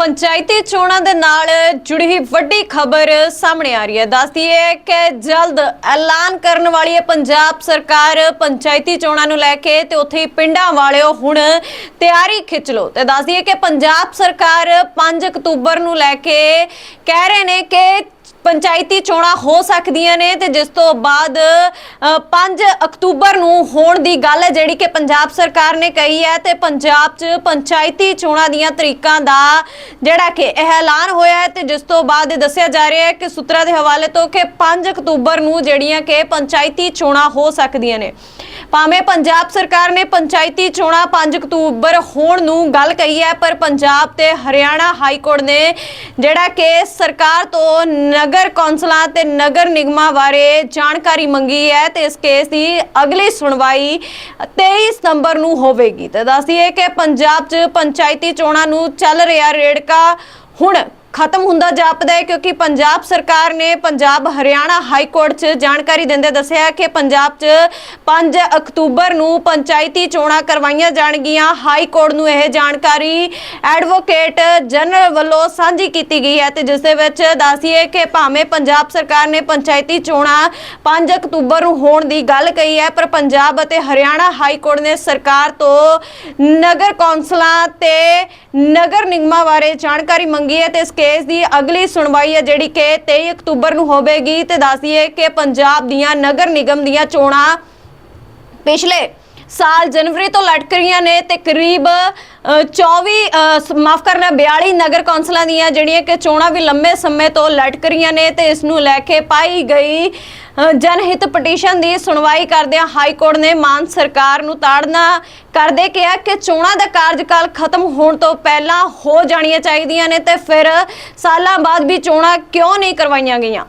ਪੰਚਾਇਤੀ ਚੋਣਾਂ ਦੇ ਨਾਲ ਜੁੜੀ ਵੱਡੀ ਖਬਰ ਸਾਹਮਣੇ ਆ ਰਹੀ ਹੈ। ਦੱਸਦੀ ਹੈ ਕਿ ਜਲਦ ਐਲਾਨ ਕਰਨ ਵਾਲੀ ਹੈ ਪੰਜਾਬ ਸਰਕਾਰ ਪੰਚਾਇਤੀ ਚੋਣਾਂ ਨੂੰ ਲੈ ਕੇ ਤੇ ਉੱਥੇ ਹੀ ਪਿੰਡਾਂ ਵਾਲਿਓ ਹੁਣ ਤਿਆਰੀ ਖਿੱਚ ਲਓ। ਤੇ ਦੱਸਦੀ ਹੈ ਕਿ ਪੰਜਾਬ ਸਰਕਾਰ 5 ਅਕਤੂਬਰ ਨੂੰ ਲੈ ਕੇ ਕਹਿ ਰਹੇ ਨੇ ਕਿ ਪੰਚਾਇਤੀ ਚੋਣਾਂ ਹੋ ਸਕਦੀਆਂ ਨੇ ਤੇ ਜਿਸ ਤੋਂ ਬਾਅਦ ਅ, 5 ਅਕਤੂਬਰ ਨੂੰ ਹੋਣ ਦੀ ਗੱਲ ਹੈ ਜਿਹੜੀ ਕਿ ਪੰਜਾਬ ਸਰਕਾਰ ਨੇ ਕਹੀ ਹੈ ਤੇ ਪੰਜਾਬ 'ਚ ਪੰਚਾਇਤੀ ਚੋਣਾਂ ਦੀਆਂ ਤਰੀਕਾਂ ਦਾ ਜਿਹੜਾ ਕਿ ਇਹ ਐਲਾਨ ਹੋਇਆ ਹੈ ਤੇ ਜਿਸ ਤੋਂ ਬਾਅਦ ਦੱਸਿਆ ਜਾ ਰਿਹਾ ਹੈ ਕਿ ਸੂਤਰਾਂ ਦੇ ਹਵਾਲੇ ਤੋਂ ਕਿ 5 ਅਕਤੂਬਰ ਨੂੰ ਜਿਹੜੀਆਂ ਕਿ ਪੰਚਾਇਤੀ ਚੋਣਾਂ ਹੋ ਸਕਦੀਆਂ ਨੇ। ਭਾਵੇਂ ਪੰਜਾਬ ਸਰਕਾਰ ਨੇ ਪੰਚਾਇਤੀ ਚੋਣਾਂ 5 ਅਕਤੂਬਰ ਹੋਣ ਨੂੰ ਗੱਲ ਕਹੀ ਹੈ, ਪਰ ਪੰਜਾਬ ਤੇ ਹਰਿਆਣਾ ਹਾਈ ਕੋਰਟ ਨੇ ਜਿਹੜਾ ਕਿ ਸਰਕਾਰ ਤੋਂ ਨਗਰ ਕੌਂਸਲਾਂ ਤੇ ਨਗਰ ਨਿਗਮਾਂ ਬਾਰੇ ਜਾਣਕਾਰੀ ਮੰਗੀ ਹੈ ਤੇ ਇਸ ਕੇਸ ਦੀ ਅਗਲੀ ਸੁਣਵਾਈ 23 ਸਤੰਬਰ ਨੂੰ ਹੋਵੇਗੀ। ਤੇ ਦੱਸਦੀਏ ਕਿ ਪੰਜਾਬ 'ਚ ਪੰਚਾਇਤੀ ਚੋਣਾਂ ਨੂੰ ਚੱਲ ਰਿਹਾ ਰੇੜਕਾ ਹੁਣ ਖਤਮ ਹੁੰਦਾ ਜਾਪਦਾ ਹੈ ਕਿਉਂਕਿ ਪੰਜਾਬ ਸਰਕਾਰ ਨੇ ਪੰਜਾਬ ਹਰਿਆਣਾ ਹਾਈ ਕੋਰਟ 'ਚ ਜਾਣਕਾਰੀ ਦਿੰਦੇ ਦੱਸਿਆ ਕਿ ਪੰਜਾਬ 'ਚ 5 ਅਕਤੂਬਰ ਨੂੰ ਪੰਚਾਇਤੀ ਚੋਣਾਂ ਕਰਵਾਈਆਂ ਜਾਣਗੀਆਂ। ਹਾਈ ਕੋਰਟ ਨੂੰ ਇਹ ਜਾਣਕਾਰੀ ਐਡਵੋਕੇਟ ਜਨਰਲ ਵੱਲੋਂ ਸਾਂਝੀ ਕੀਤੀ ਗਈ ਹੈ ਤੇ ਜਿਸ ਦੇ ਵਿੱਚ ਦੱਸੀਏ ਕਿ ਭਾਵੇਂ ਪੰਜਾਬ ਸਰਕਾਰ ਨੇ ਪੰਚਾਇਤੀ ਚੋਣਾਂ 5 ਅਕਤੂਬਰ ਨੂੰ ਹੋਣ ਦੀ ਗੱਲ ਕਹੀ ਹੈ, ਪਰ ਪੰਜਾਬ ਅਤੇ ਹਰਿਆਣਾ ਹਾਈ ਕੋਰਟ ਨੇ ਸਰਕਾਰ ਤੋਂ ਨਗਰ ਕੌਂਸਲਾਂ ਤੇ ਨਗਰ ਨਿਗਮਾਂ ਬਾਰੇ ਜਾਣਕਾਰੀ ਮੰਗੀ ਹੈ ਤੇ ਇਸ ਕੇ ਕੇਸ ਦੀ ਅਗਲੀ ਸੁਣਵਾਈ ਹੈ ਜਿਹੜੀ ਕਿ 23 ਅਕਤੂਬਰ ਨੂੰ ਹੋਵੇਗੀ ਤੇ ਦੱਸਦੀਏ ਕਿ ਪੰਜਾਬ ਦੀਆਂ ਨਗਰ ਨਿਗਮ ਦੀਆਂ ਚੋਣਾਂ ਪਿਛਲੇ ਸਾਲ ਜਨਵਰੀ ਤੋਂ ਲਟਕ ਰਹੀਆਂ ਨੇ ਤੇ ਕਰੀਬ ਅ, 24 ਮਾਫ ਕਰਨਾ 42 ਨਗਰ ਕੌਂਸਲਾਂ ਦੀਆਂ ਜਿਹੜੀਆਂ ਕਿ ਚੋਣਾਂ ਵੀ ਲੰਮੇ ਸਮੇਂ ਤੋਂ ਲਟਕ ਰਹੀਆਂ ਨੇ ਤੇ ਇਸ ਨੂੰ ਲੈ ਕੇ ਪਾਈ ਗਈ ਜਨਹਿਤ ਪਟੀਸ਼ਨ ਦੀ ਸੁਣਵਾਈ ਕਰਦਿਆਂ ਹਾਈ ਕੋਰਟ ਨੇ ਮਾਨ ਸਰਕਾਰ ਨੂੰ ਤਾੜਨਾ ਕਰਦੇ ਕਿਹਾ ਕਿ ਚੋਣਾਂ ਦਾ ਕਾਰਜਕਾਲ ਖਤਮ ਹੋਣ ਤੋਂ ਪਹਿਲਾਂ ਹੋ ਜਾਣੀਆਂ ਚਾਹੀਦੀਆਂ ਨੇ ਤੇ ਫਿਰ ਸਾਲਾਂ ਬਾਅਦ ਵੀ ਚੋਣਾਂ ਕਿਉਂ ਨਹੀਂ ਕਰਵਾਈਆਂ ਗਈਆਂ।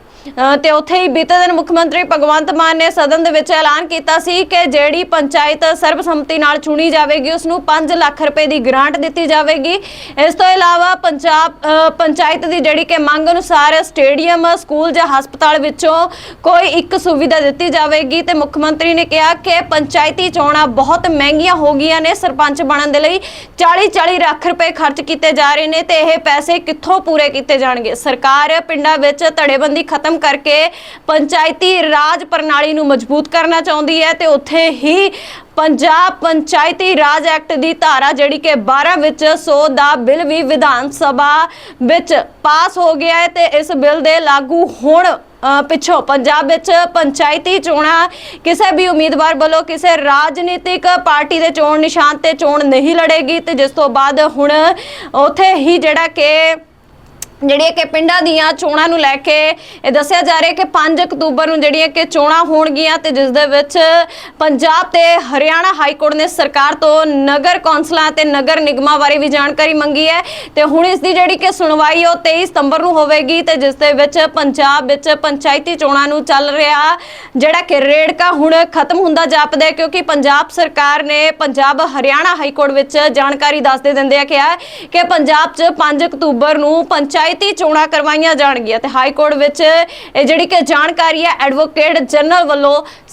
ਤੇ ਉੱਥੇ ਹੀ ਬੀਤੇ ਦਿਨ ਮੁੱਖ ਮੰਤਰੀ ਭਗਵੰਤ ਮਾਨ ਨੇ ਸਦਨ ਦੇ ਵਿੱਚ ਐਲਾਨ ਕੀਤਾ ਸੀ ਕਿ ਜਿਹੜੀ ਪੰਚਾਇਤ ਸਰਬਸੰਮਤੀ ਨਾਲ ਚੁਣੀ ਜਾਵੇਗੀ ਉਸ ਨੂੰ 5 ਲੱਖ ਰੁਪਏ ਦੀ ਗ੍ਰਾਂਟ ਦਿੱਤੀ ਜਾਵੇਗੀ। ਇਸ ਤੋਂ ਇਲਾਵਾ ਪੰਜਾਬ ਪੰਚਾਇਤ ਦੀ ਜਿਹੜੀ ਕਿ ਮੰਗ ਅਨੁਸਾਰ ਸਟੇਡੀਅਮ, ਸਕੂਲ ਜਾਂ ਹਸਪਤਾਲ ਵਿੱਚੋਂ ਕੋਈ ਇੱਕ ਸੁਵਿਧਾ ਦਿੱਤੀ ਜਾਵੇਗੀ ਤੇ ਮੁੱਖ ਮੰਤਰੀ ਨੇ ਕਿਹਾ ਕਿ ਪੰਚਾਇਤੀ ਚੋਣਾਂ ਬਹੁਤ ਮਹਿੰਗੀਆਂ ਹੋ ਗਈਆਂ ਨੇ। ਸਰਪੰਚ ਬਣਨ ਦੇ ਲਈ 40 40 ਲੱਖ ਰੁਪਏ ਖਰਚ ਕੀਤੇ ਜਾ ਰਹੇ ਨੇ ਤੇ ਇਹ ਪੈਸੇ ਕਿੱਥੋਂ ਪੂਰੇ ਕੀਤੇ ਜਾਣਗੇ? ਸਰਕਾਰ ਪਿੰਡਾਂ ਵਿੱਚ ਧੜੇਬੰਦੀ ਖਤਮ ਕਰਕੇ ਪੰਚਾਇਤੀ ਰਾਜ ਪ੍ਰਣਾਲੀ ਨੂੰ ਮਜ਼ਬੂਤ ਕਰਨਾ ਚਾਹੁੰਦੀ ਹੈ ਤੇ ਉੱਥੇ ਹੀ ਪੰਜਾਬ ਪੰਚਾਇਤੀ ਰਾਜ ਐਕਟ ਦੀ ਧਾਰਾ ਜਿਹੜੀ ਕਿ 12 ਵਿੱਚ 100 ਦਾ ਬਿੱਲ ਵੀ ਵਿਧਾਨ ਸਭਾ ਵਿੱਚ ਪਾਸ ਹੋ ਗਿਆ ਹੈ ਤੇ ਇਸ ਬਿੱਲ ਦੇ ਲਾਗੂ ਹੋਣ ਪਿੱਛੋਂ ਪੰਜਾਬ ਵਿੱਚ ਪੰਚਾਇਤੀ ਚੋਣਾਂ ਕਿਸੇ ਵੀ ਉਮੀਦਵਾਰ ਵੱਲੋਂ ਕਿਸੇ ਰਾਜਨੀਤਿਕ ਪਾਰਟੀ ਦੇ ਚੋਣ ਨਿਸ਼ਾਨ ਤੇ ਚੋਣ ਨਹੀਂ ਲੜੇਗੀ ਤੇ ਜਿਸ ਤੋਂ ਬਾਅਦ ਹੁਣ ਉੱਥੇ ਹੀ ਜਿਹੜਾ ਕਿ ਜਿਹੜੀਆਂ ਕਿ ਪਿੰਡਾਂ ਦੀਆਂ ਚੋਣਾਂ ਨੂੰ ਲੈ ਕੇ ਇਹ ਦੱਸਿਆ ਜਾ ਰਿਹਾ ਕਿ 5 ਅਕਤੂਬਰ ਨੂੰ ਜਿਹੜੀਆਂ ਕਿ ਚੋਣਾਂ ਹੋਣਗੀਆਂ ਤੇ ਜਿਸ ਦੇ ਵਿੱਚ ਪੰਜਾਬ ਤੇ ਹਰਿਆਣਾ ਹਾਈ ਕੋਰਟ ਨੇ ਸਰਕਾਰ ਤੋਂ ਨਗਰ ਕੌਂਸਲਾਂ ਤੇ ਨਗਰ ਨਿਗਮਾਂ ਬਾਰੇ ਵੀ ਜਾਣਕਾਰੀ ਮੰਗੀ ਹੈ ਤੇ ਹੁਣ ਇਸ ਦੀ ਜਿਹੜੀ ਕਿ ਸੁਣਵਾਈ ਉਹ 23 ਸਤੰਬਰ ਨੂੰ ਹੋਵੇਗੀ ਤੇ ਜਿਸ ਦੇ ਵਿੱਚ ਪੰਜਾਬ ਵਿੱਚ ਪੰਚਾਇਤੀ ਚੋਣਾਂ ਨੂੰ ਚੱਲ ਰਿਹਾ ਜਿਹੜਾ ਕਿ ਰੇੜਕਾ ਹੁਣ ਖਤਮ ਹੁੰਦਾ ਜਾਪਦਾ ਹੈ ਕਿਉਂਕਿ ਪੰਜਾਬ ਸਰਕਾਰ ਨੇ ਪੰਜਾਬ ਹਰਿਆਣਾ ਹਾਈ ਕੋਰਟ ਵਿੱਚ ਜਾਣਕਾਰੀ ਦੱਸਦੇ ਦਿੰਦੇ ਆ ਕਿਹਾ ਕਿ ਪੰਜਾਬ 'ਚ 5 ਅਕਤੂਬਰ ਨੂੰ ਪੰਚਾਇਤ ਪੰਚਾਇਤੀ ਚੋਣਾਂ ਕਰਵਾਈਆਂ ਜਾਣਗੀਆਂ ਤੇ ਹਾਈ ਕੋਰਟ ਵਿੱਚ ਇਹ ਜਿਹੜੀ ਕਿ ਜਾਣਕਾਰੀ ਹੈ ਐਡਵੋਕੇਟ ਜਨਰਲ ਵੱਲੋਂ